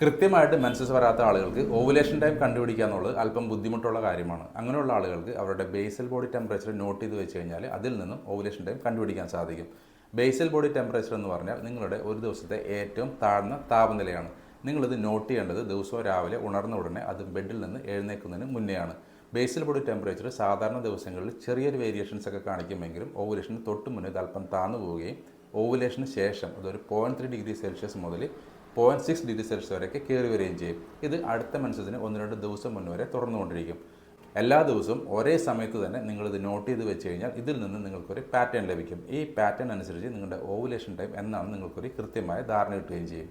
കൃത്യമായിട്ട് മെൻസസ് വരാത്ത ആളുകൾക്ക് ഓവുലേഷൻ ടൈം കണ്ടുപിടിക്കുക എന്നുള്ളത് അല്പം ബുദ്ധിമുട്ടുള്ള കാര്യമാണ്. അങ്ങനെയുള്ള ആളുകൾക്ക് അവരുടെ ബേസൽ ബോഡി ടെമ്പറേച്ചർ നോട്ട് ചെയ്ത് വെച്ച് കഴിഞ്ഞാൽ അതിൽ നിന്നും ഓവുലേഷൻ ടൈം കണ്ടുപിടിക്കാൻ സാധിക്കും. ബേസൽ ബോഡി ടെമ്പറേച്ചർ എന്ന് പറഞ്ഞാൽ നിങ്ങളുടെ ഒരു ദിവസത്തെ ഏറ്റവും താഴ്ന്ന താപനിലയാണ്. നിങ്ങളിത് നോട്ട് ചെയ്യേണ്ടത് ദിവസവും രാവിലെ ഉണർന്ന ഉടനെ അത് ബെഡിൽ നിന്ന് എഴുന്നേക്കുന്നതിന് മുന്നെയാണ്. ബേസൽ ബോഡി ടെമ്പറേച്ചർ സാധാരണ ദിവസങ്ങളിൽ ചെറിയൊരു വേരിയേഷൻസ് ഒക്കെ കാണിക്കുമെങ്കിലും ഓവുലേഷന് തൊട്ട് മുന്നേ അല്പം താന്നു പോവുകയും ഓവുലേഷന് ശേഷം അതൊരു പോയിന്റ് ത്രീ ഡിഗ്രി സെൽഷ്യസ് മുതൽ പോയിന്റ് സിക്സ് ഡിഗ്രി സെൽഷ്യസ് വരെയൊക്കെ കയറി വരികയും ചെയ്യും. ഇത് അടുത്ത മനുഷ്യത്തിന് ഒന്ന് രണ്ട് ദിവസം മുന്നേ വരെ തുറന്നുകൊണ്ടിരിക്കും. എല്ലാ ദിവസവും ഒരേ സമയത്ത് തന്നെ നിങ്ങളിത് നോട്ട് ചെയ്ത് വെച്ച് കഴിഞ്ഞാൽ ഇതിൽ നിന്ന് നിങ്ങൾക്കൊരു പാറ്റേൺ ലഭിക്കും. ഈ പാറ്റേൺ അനുസരിച്ച് നിങ്ങളുടെ ഓവുലേഷൻ ടൈം എന്നാണ് നിങ്ങൾക്കൊരു കൃത്യമായ ധാരണ കിട്ടുകയും ചെയ്യും.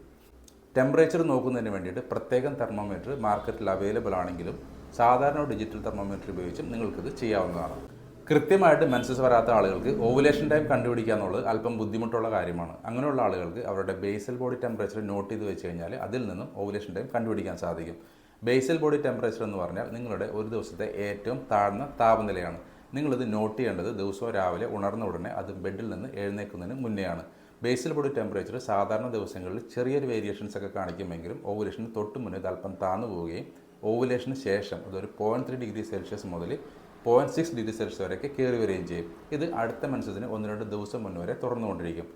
ടെമ്പറേച്ചർ നോക്കുന്നതിന് വേണ്ടിയിട്ട് പ്രത്യേകം തെർമോമീറ്റർ മാർക്കറ്റിൽ അവൈലബിൾ ആണെങ്കിലും സാധാരണ ഡിജിറ്റൽ തെർമോമീറ്റർ ഉപയോഗിച്ചും നിങ്ങൾക്കിത് ചെയ്യാവുന്നതാണ്. കൃത്യമായിട്ട് മെൻസസ് വരാത്ത ആളുകൾക്ക് ഓവുലേഷൻ ടൈം കണ്ടുപിടിക്കുക എന്നുള്ളത് അല്പം ബുദ്ധിമുട്ടുള്ള കാര്യമാണ്. അങ്ങനെയുള്ള ആളുകൾക്ക് അവരുടെ ബേസൽ ബോഡി ടെമ്പറേച്ചർ നോട്ട് ചെയ്ത് വെച്ച് കഴിഞ്ഞാൽ അതിൽ നിന്നും ഓവുലേഷൻ ടൈം കണ്ടുപിടിക്കാൻ സാധിക്കും. ബേസൽ ബോഡി ടെമ്പറേച്ചർ എന്ന് പറഞ്ഞാൽ നിങ്ങളുടെ ഒരു ദിവസത്തെ ഏറ്റവും താഴ്ന്ന താപനിലയാണ്. നിങ്ങളിത് നോട്ട് ചെയ്യേണ്ടത് ദിവസവും രാവിലെ ഉണർന്ന ഉടനെ അത് ബെഡിൽ നിന്ന് എഴുന്നേക്കുന്നതിന് മുന്നെയാണ്. ബേസൽ ബോഡി ടെമ്പറേച്ചർ സാധാരണ ദിവസങ്ങളിൽ ചെറിയൊരു വേരിയേഷൻസ് ഒക്കെ കാണിക്കുമെങ്കിലും ഓവുലേഷന് തൊട്ട് മുന്നേ അല്പം താന്നു പോവുകയും ഓവുലേഷന് ശേഷം അതൊരു പോയിന്റ് ത്രീ ഡിഗ്രി സെൽഷ്യസ് മുതൽ പോയിന്റ് സിക്സ് ഡിഗ്രി സെൽഷ്യസ് വരെയൊക്കെ കയറി വരികയും ചെയ്യും. ഇത് അടുത്ത മനുഷ്യത്തിന് ഒന്ന് രണ്ട് ദിവസം മുന്നേ വരെ തുറന്നുകൊണ്ടിരിക്കും.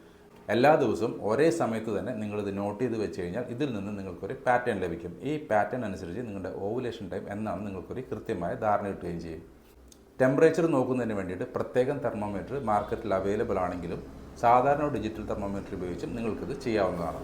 എല്ലാ ദിവസവും ഒരേ സമയത്ത് തന്നെ നിങ്ങളിത് നോട്ട് ചെയ്ത് വെച്ച് കഴിഞ്ഞാൽ ഇതിൽ നിന്ന് നിങ്ങൾക്കൊരു പാറ്റേൺ ലഭിക്കും. ഈ പാറ്റേൺ അനുസരിച്ച് നിങ്ങളുടെ ഓവുലേഷൻ ടൈം എന്നാണ് നിങ്ങൾക്കൊരു കൃത്യമായ ധാരണ കിട്ടുകയും ചെയ്യും. ടെമ്പറേച്ചർ നോക്കുന്നതിന് വേണ്ടിയിട്ട് പ്രത്യേകം തെർമോമീറ്റർ മാർക്കറ്റിൽ അവൈലബിൾ ആണെങ്കിലും സാധാരണ ഡിജിറ്റൽ തെർമോമീറ്റർ ഉപയോഗിച്ചും നിങ്ങൾക്കിത് ചെയ്യാവുന്നതാണ്.